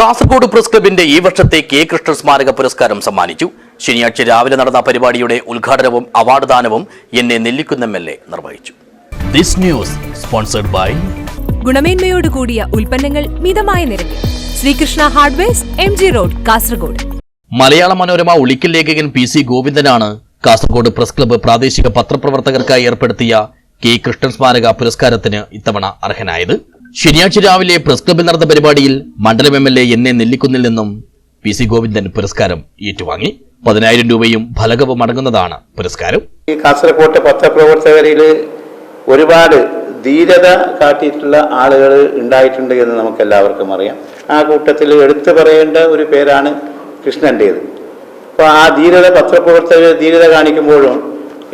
Kasaragod press ക്ലബിന്റെ ഈ വർഷത്തെ കെ കൃഷ്ണൻ സ്മാരക പുരസ്കാരം സമ്മാനിച്ചു. ശനിയാഴ്ച രാവിലെ നടന്ന പരിപാടിയുടെ ഉദ്ഘാടനവും അവാർഡ് ദാനവും എന്നെ നെല്ലിക്കുന്ന എം എൽ എ നിർവഹിച്ചു. ദിസ് ന്യൂസ് സ്പോൺസർഡ് ബൈ ഗുണമേന്മയോട് കൂടിയ ഉൽപ്പന്നങ്ങൾ മിതമായ നിരക്കിൽ. Sreekrishna hardwares M G road Kasaragod. Malayala Manorama Ulikkal ലേഖകൻ പി സി ഗോവിന്ദനാണ് കാസർഗോഡ് പ്രസ് ക്ലബ്ബ് പ്രാദേശിക പത്രപ്രവർത്തകർക്കായി ഏർപ്പെടുത്തിയ കെ കൃഷ്ണൻ സ്മാരക പുരസ്കാരത്തിന് ഇത്തവണ അർഹനായത്. ശനിയാഴ്ച രാവിലെ പ്രസ് ക്ലബിൽ നടന്ന പരിപാടിയിൽ മണ്ഡലം M L A N A Nellikunnel നിന്നും പി സി ഗോവിന്ദൻ പുരസ്കാരം ഏറ്റുവാങ്ങി. പതിനായിരം രൂപയും ഫലകവും അടങ്ങുന്നതാണ് പുരസ്കാരം. ഈ കാസർകോട്ടെ പത്രപ്രവർത്തകരിൽ ഒരുപാട് ധീരത കാട്ടിയിട്ടുള്ള ആളുകൾ ഉണ്ടായിട്ടുണ്ട് എന്ന് നമുക്ക് എല്ലാവർക്കും അറിയാം. ആ കൂട്ടത്തിൽ എടുത്തു പറയേണ്ട ഒരു പേരാണ് കൃഷ്ണന്റേത് അപ്പോൾ ആ ധീരത പത്രപ്രവർത്തകർ ധീരത കാണിക്കുമ്പോഴും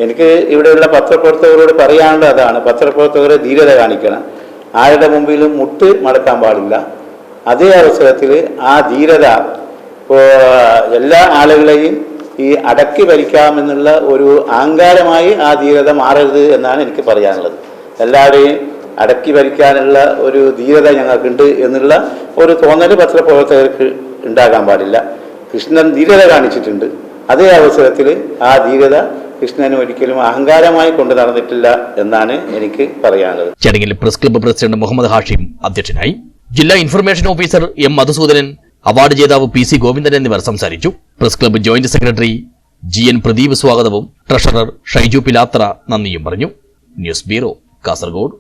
എനിക്ക് ഇവിടെയുള്ള പത്രപ്രവർത്തകരോട് പറയാനുള്ള അതാണ്. പത്രപ്രവർത്തകർ ധീരത കാണിക്കണം. ആരുടെ മുമ്പിലും മുട്ട് മടക്കാൻ പാടില്ല. അതേ അവസരത്തിൽ ആ ധീരത ഇപ്പോൾ എല്ലാ ആളുകളെയും ഈ അടക്കി ഭരിക്കാമെന്നുള്ള ഒരു അഹങ്കാരമായി ആ ധീരത മാറരുത് എന്നാണ് എനിക്ക് പറയാനുള്ളത്. എല്ലാവരെയും അടക്കി ഭരിക്കാനുള്ള ഒരു ധീരത ഞങ്ങൾക്കുണ്ട് എന്നുള്ള ഒരു തോന്നൽ പത്രപ്രവർത്തകർക്ക് ഉണ്ടാകാൻ പാടില്ല. കൃഷ്ണൻ ധീരത കാണിച്ചിട്ടുണ്ട്. അതേ അവസരത്തിൽ ആ ധീരത കൃഷ്ണന് ഒരിക്കലും അഹങ്കാരമായി കൊണ്ടു നടന്നിട്ടില്ല എന്നാണ് എനിക്ക് പറയാനുള്ളത്. ചടങ്ങിൽ press club president Muhammad Hashim അധ്യക്ഷനായി ജില്ലാ information officer M Madhusudanan award ജേതാവ് പി സി ഗോവിന്ദൻ എന്നിവർ സംസാരിച്ചു. Press club joint secretary G N Pradeep സ്വാഗതവും ട്രഷറർ ഷൈജു പിലാത്ര നന്ദിയും പറഞ്ഞു. News bureau Kasaragod.